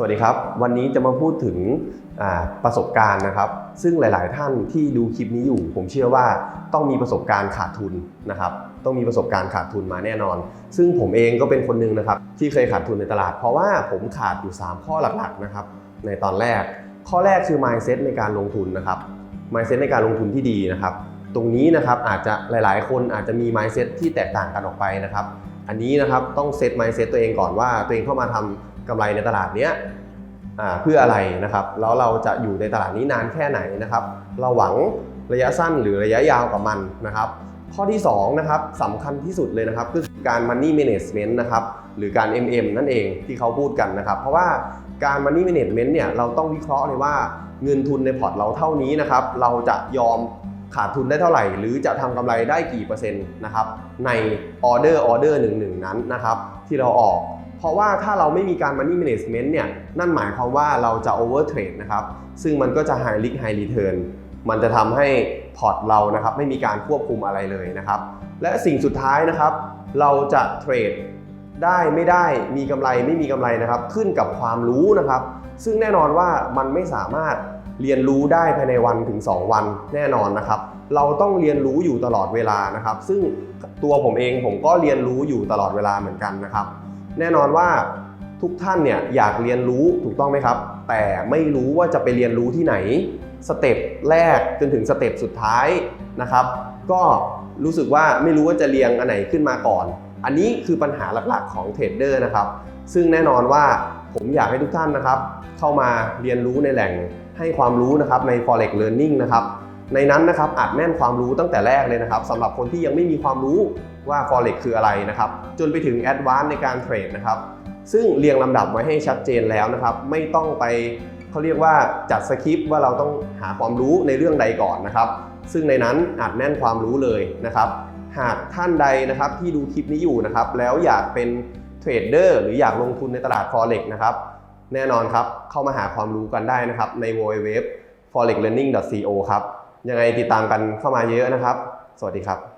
สวัสดีครับ วันนี้จะมาพูดถึงประสบการณ์นะครับ ซึ่งหลาย ๆ ท่านที่ดูคลิปนี้อยู่ ผมเชื่อว่าต้องมีประสบการณ์ขาดทุนนะครับ ต้องมีประสบการณ์ขาดทุนมาแน่นอน ซึ่งผมเองก็เป็นคนหนึ่งนะครับ ที่เคยขาดทุนในตลาด เพราะว่าผมขาดอยู่ 3 ข้อหลัก ๆ นะครับ ในตอนแรก ข้อแรกคือ mindset ในการลงทุนนะครับ mindset ในการลงทุนที่ดีนะครับ ตรงนี้นะครับอาจจะหลาย ๆ คนอาจจะมี mindset ที่แตกต่างกันออกไปนะครับ อันนี้นะครับต้องเซต mindset ตัวเองก่อนว่าตัวเองเข้ามาทำ กำไรในตลาดเนี้ยเพื่ออะไรนะครับ แล้วเราจะอยู่ในตลาดนี้นานแค่ไหนนะครับ เราหวังระยะสั้นหรือระยะยาวกับมันนะครับ ข้อที่2นะครับสำคัญที่สุดเลยนะครับคือการ money management นะครับหรือการ MM นั่นเองที่เขาพูดกันนะครับ เพราะว่าการ money management เนี่ยเราต้องวิเคราะห์เลยว่าเงินทุนในพอร์ตเราเท่านี้นะครับ เราจะยอมขาดทุนได้เท่าไหร่ หรือจะทำกำไรได้กี่เปอร์เซ็นต์นะครับในออเดอร์ออเดอร์หนึ่งหนึ่งนั้นนะครับที่เราออก เพราะว่าถ้าเราไม่มีการ money management เนี่ยนั่นหมายความว่าเราจะ over trade นะครับ ซึ่งมันก็จะ high risk high return มันจะทำให้พอร์ตเรานะครับไม่มีการควบคุมอะไรเลยนะครับ และสิ่งสุดท้ายนะครับ เราจะเทรดได้ไม่ได้มีกำไรไม่มีกำไรนะครับ ขึ้นกับความรู้นะครับ ซึ่งแน่นอนว่ามันไม่สามารถเรียนรู้ได้ภายในวันถึง 2 วันแน่นอนนะครับ เราต้องเรียนรู้อยู่ตลอดเวลานะครับ ซึ่งตัวผมเองผมก็เรียนรู้อยู่ตลอดเวลาเหมือนกันนะครับ แน่นอนว่าทุกท่านเนี่ยอยากเรียนรู้ถูกต้องไหมครับ แต่ไม่รู้ว่าจะไปเรียนรู้ที่ไหนสเต็ปแรกจนถึงสเต็ปสุดท้ายนะครับ ก็รู้สึกว่าไม่รู้ว่าจะเรียงอันไหนขึ้นมาก่อน อันนี้คือปัญหาหลักๆของเทรดเดอร์นะครับ ซึ่งแน่นอนว่าผมอยากให้ทุกท่านนะครับ เข้ามาเรียนรู้ในแหล่งให้ความรู้นะครับใน forex learning นะครับในนั้นนะครับอัดแน่นความรู้ตั้งแต่แรกเลยนะครับสำหรับคนที่ยังไม่มีความรู้ ว่า forex คืออะไรนะครับ จนไปถึง advance ในการเทรดนะครับ ซึ่งเรียงลำดับไว้ให้ชัดเจนแล้วนะครับ ไม่ต้องไปเขาเรียกว่าจัดสคริปต์ว่าเราต้องหาความรู้ในเรื่องใดก่อนนะครับ ซึ่งในนั้นอัดแน่นความรู้เลยนะครับ หากท่านใดนะครับที่ดูคลิปนี้อยู่นะครับ แล้วอยากเป็นเทรดเดอร์หรืออยากลงทุนในตลาด forex นะครับ แน่นอนครับ เข้ามาหาความรู้กันได้นะครับใน www forexlearning.co ครับ ยังไงติดตามกันเข้ามาเยอะนะครับ สวัสดีครับ